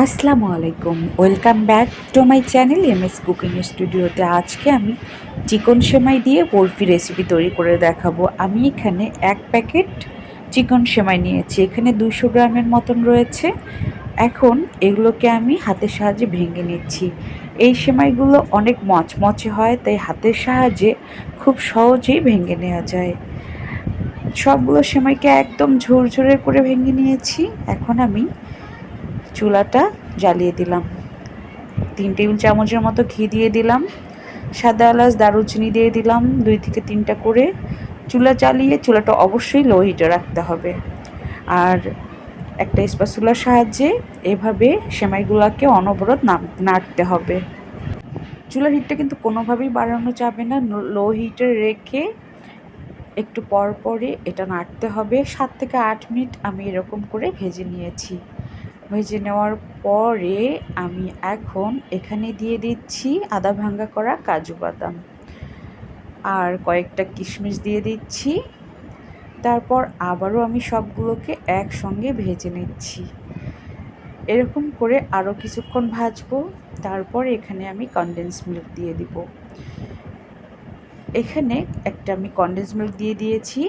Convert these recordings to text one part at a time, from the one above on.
আসসালামু আলাইকুম। Welcome back to my channel M S cooking স্টুডিওতে আজকে আমি চিকন সেমাই দিয়ে বরফি রেসিপি তৈরি করে দেখাবো। আমি এখানে এক প্যাকেট চিকন সেমাই নিয়েছি। এখানে দুশো গ্রামের মতন রয়েছে। এখন এগুলোকে আমি হাতের সাহায্যে ভেঙে নিচ্ছি। এই সেমাইগুলো অনেক মচমচে হয়, তাই হাতের সাহায্যে খুব সহজেই ভেঙে নেওয়া যায়। সবগুলো সেমাইকে একদম ঝুরঝুরে করে ভেঙে নিয়েছি। এখন আমি চুলাটা জ্বালিয়ে দিলাম। তিন টেবিল চামচের মতো ঘি দিয়ে দিলাম। সাদা এলাচ, দারুচিনি দিয়ে দিলাম দুই থেকে তিনটা করে। চুলা চালিয়ে চুলাটা অবশ্যই লো হিটে রাখতে হবে। আর একটা স্পাসুলার সাহায্যে এভাবে সেমাইগুলোকে অনবরত নাড়তে হবে। চুলার হিটটা কিন্তু কোনোভাবেই বাড়ানো যাবে না। লো হিটে রেখে একটু পর পরে এটা নাড়তে হবে। সাত থেকে আট মিনিট আমি এরকম করে ভেজে নিয়েছি। ভেজে নেওয়ার পরে আমি এখন এখানে দিয়ে দিচ্ছি আদা ভাঙ্গা করা কাজু বাদাম। আর কয়েকটা কিশমিশ দিয়ে দিচ্ছি। তারপর আবারও আমি সবগুলোকে একসঙ্গে ভেজে নিচ্ছি। এরকম করে আরও কিছুক্ষণ ভাজবো। তারপর এখানে আমি কনডেন্স মিল্ক দিয়ে দিব। এখানে একটা আমি কনডেন্স মিল্ক দিয়ে দিয়েছি।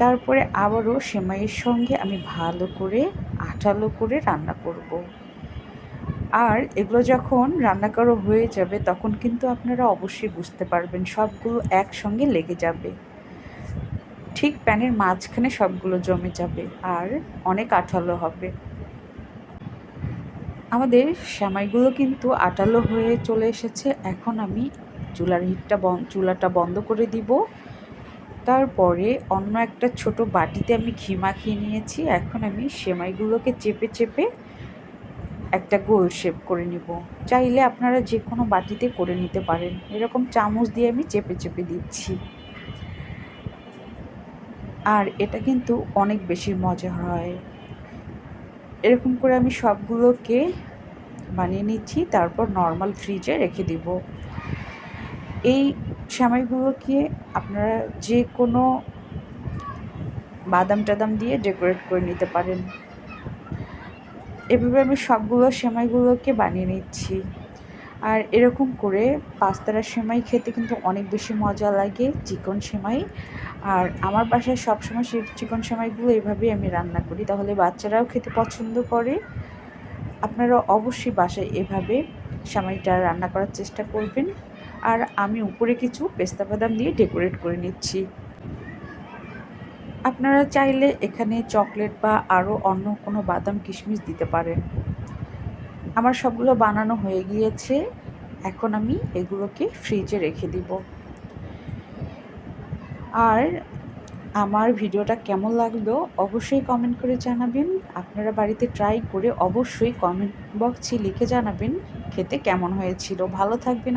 তারপরে আবারও সেমাইয়ের সঙ্গে আমি ভালো করে, আঠালো করে রান্না করব। আর এগুলো যখন রান্না করা হয়ে যাবে, তখন কিন্তু আপনারা অবশ্যই বুঝতে পারবেন সবগুলো একসঙ্গে লেগে যাবে। ঠিক প্যানের মাঝখানে সবগুলো জমে যাবে আর অনেক আঠালো হবে। আমাদের সেমাইগুলো কিন্তু আটালো হয়ে চলে এসেছে। এখন আমি চুলার হিটটা চুলাটা বন্ধ করে দিব। তারপরে অন্য একটা ছোট বাটিতে আমি ঘি মাখিয়ে নিয়েছি। এখন আমি সেমাইগুলোকে চেপে চেপে একটা গোল শেপ করে নিব। চাইলে আপনারা যে কোনো বাটিতে করে নিতে পারেন। এরকম চামচ দিয়ে আমি চেপে চেপে দিচ্ছি। আর এটা কিন্তু অনেক বেশি মজা হয়। এরকম করে আমি সবগুলোকে বানিয়ে নিচ্ছি। তারপর নর্মাল ফ্রিজে রেখে দিব। এই সেমাইগুলোকে আপনারা যে কোনো বাদাম টাদাম দিয়ে ডেকোরেট করে নিতে পারেন। এভাবে আমি সবগুলো সেমাইগুলোকে বানিয়ে নিচ্ছি। আর এরকম করে পাস্তারা সেমাই খেতে কিন্তু অনেক বেশি মজা লাগে চিকন সেমাই আর আমার বাসায় সবসময় সেই চিকন সেমাইগুলো এভাবেই আমি রান্না করি। তাহলে বাচ্চারাও খেতে পছন্দ করে। আপনারা অবশ্যই বাসায় এভাবে সেমাইটা রান্না করার চেষ্টা করবেন। আর আমি উপরে কিছু পেস্তা বাদাম দিয়ে ডেকোরেট করে নিচ্ছি। আপনারা চাইলে এখানে চকলেট বা আরও অন্য কোনো বাদাম কিশমিশ দিতে পারেন। আমার সবগুলো বানানো হয়ে গিয়েছে। এখন আমি এগুলোকে ফ্রিজে রেখে দিব। আর আমার ভিডিওটা কেমন লাগল অবশ্যই কমেন্ট করে জানাবেন। আপনারা বাড়িতে ট্রাই করে অবশ্যই কমেন্ট বক্সে লিখে জানাবেন খেতে কেমন হয়েছিল। ভালো থাকবেন